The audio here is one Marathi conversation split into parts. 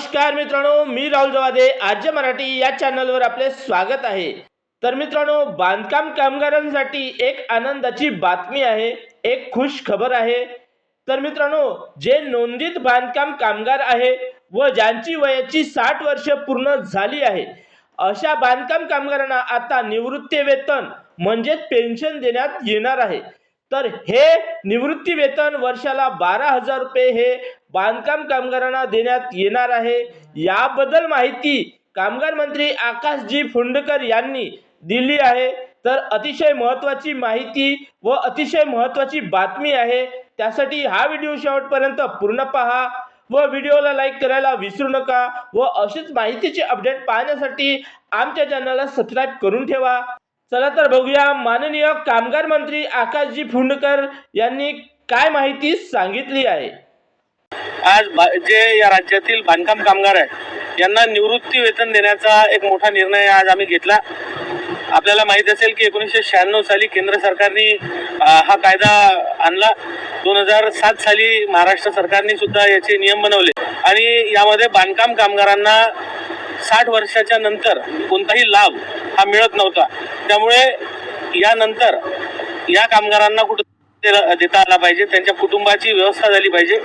नमस्कार मित्रांनो मी राहुल जवादे. आज्य मराठी या चॅनलवर आपले स्वागत आहे. तर मित्रांनो बांधकाम कामगारांसाठी एक आनंदाची बातमी आहे एक खुश खबर आहे. तर मित्रांनो जे नोंदीत बांधकाम कामगार आहे व ज्यांची वयाची साठ वर्ष पूर्ण झाली आहे अशा बांधकाम कामगारांना आता निवृत्ती वेतन म्हणजेच पेन्शन देण्यात येणार आहे. तर हे निवृत्ती वेतन वर्षाला बारा हजार रुपये हे बांधकाम कामगारांना देण्यात येणार आहे. याबद्दल माहिती कामगार मंत्री आकाशजी फुंडकर यांनी दिली आहे. तर अतिशय महत्त्वाची माहिती व अतिशय महत्त्वाची बातमी आहे. त्यासाठी हा व्हिडिओ शेवटपर्यंत पूर्ण पहा व व्हिडिओला लाईक करायला विसरू नका व अशीच माहितीची अपडेट पाहण्यासाठी आमच्या चॅनलला सबस्क्राईब करून ठेवा. चला तर बघूया माननीय कामगार मंत्री आकाशजी फुंडकर यांनी काय माहिती सांगितली आहे. आज बा- जे या राज्यातील बांधकाम कामगार आहे यांना निवृत्ती वेतन देण्याचा एक मोठा निर्णय आज आम्ही घेतला. आपल्याला माहीत असेल की एकोणीसशे शहाण्णव साली केंद्र सरकारने हा कायदा आणला. दोन हजार सात साली महाराष्ट्र सरकारने सुद्धा याचे नियम बनवले. आणि यामध्ये बांधकाम कामगारांना साठ वर्षाच्या नंतर कोणताही लाभ हा मिळत नव्हता. त्यामुळे यानंतर या कामगारांना कुठं देता आला पाहिजे त्यांच्या कुटुंबाची व्यवस्था झाली पाहिजे.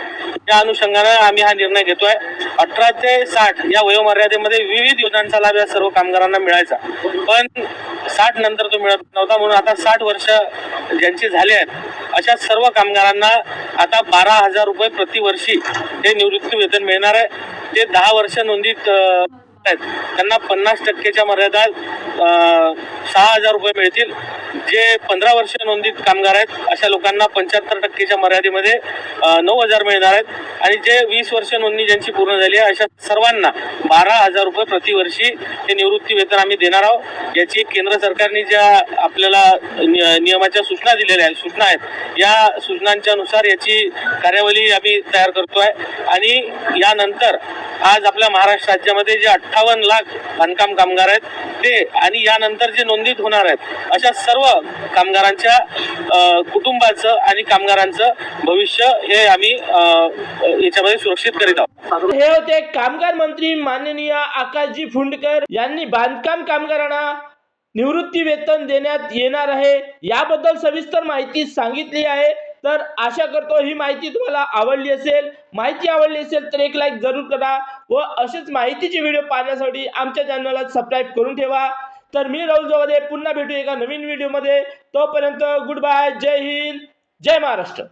त्या अनुषंगानं आम्ही हा निर्णय घेतोय. अठरा ते साठ या वयोमर्यादेमध्ये विविध योजनांचा लाभ या सर्व कामगारांना मिळायचा. पण साठ नंतर तो मिळत नव्हता म्हणून आता साठ वर्ष ज्यांची झाले आहेत अशा सर्व कामगारांना आता बारा हजार रुपये प्रतिवर्षी हे निवृत्ती वेतन मिळणार आहे. ते दहा वर्ष नोंदीत आहेत. त्यांना पन्नास टक्केच्या मर्यादा सहा हजार रुपये मिळतील. जे पंधरा वर्ष नोंदीत कामगार आहेत अशा लोकांना पंच्याहत्तर टक्केच्या मर्यादेमध्ये नऊ हजार मिळणार आहेत. आणि जे वीस वर्ष नोंदणी ज्यांची पूर्ण झाली आहे अशा सर्वांना बारा हजार रुपये प्रतिवर्षी हे निवृत्ती वेतन आम्ही देणार आहोत. याची केंद्र सरकारने ज्या आपल्याला नियमाच्या सूचना दिलेल्या आहेत सूचना आहेत या सूचनांच्या नुसार याची कार्यावली आम्ही तयार करतो आहे आणि यानंतर आज आपल्या महाराष्ट्र राज्यामध्ये जे अठ्ठावन्न लाख बांधकाम कामगार आहेत ते आणि यानंतर जे नोंदीत होणार आहेत अशा सर्व कामगारांच्या कुटुंबाचं आणि कामगारांचं भविष्य हे आम्ही याच्यामध्ये सुरक्षित करीत आहोत. हे होते कामगार मंत्री माननीय आकाशजी फुंडकर यांनी बांधकाम कामगारांना निवृत्ती वेतन देण्यात येणार आहे. याबद्दल सविस्तर माहिती सांगितली आहे. तर आशा करतो ही माहिती तुम्हाला आवडली असेल. माहिती आवडली असेल तर एक लाईक जरूर करा व असेच माहितीचे व्हिडिओ पाहण्यासाठी आमच्या चॅनलला सबस्क्राईब करून ठेवा. तर मी राहुल जोगदे पुन्हा भेटू एका नवीन व्हिडिओमध्ये. तोपर्यंत गुड बाय जय हिंद जय महाराष्ट्र.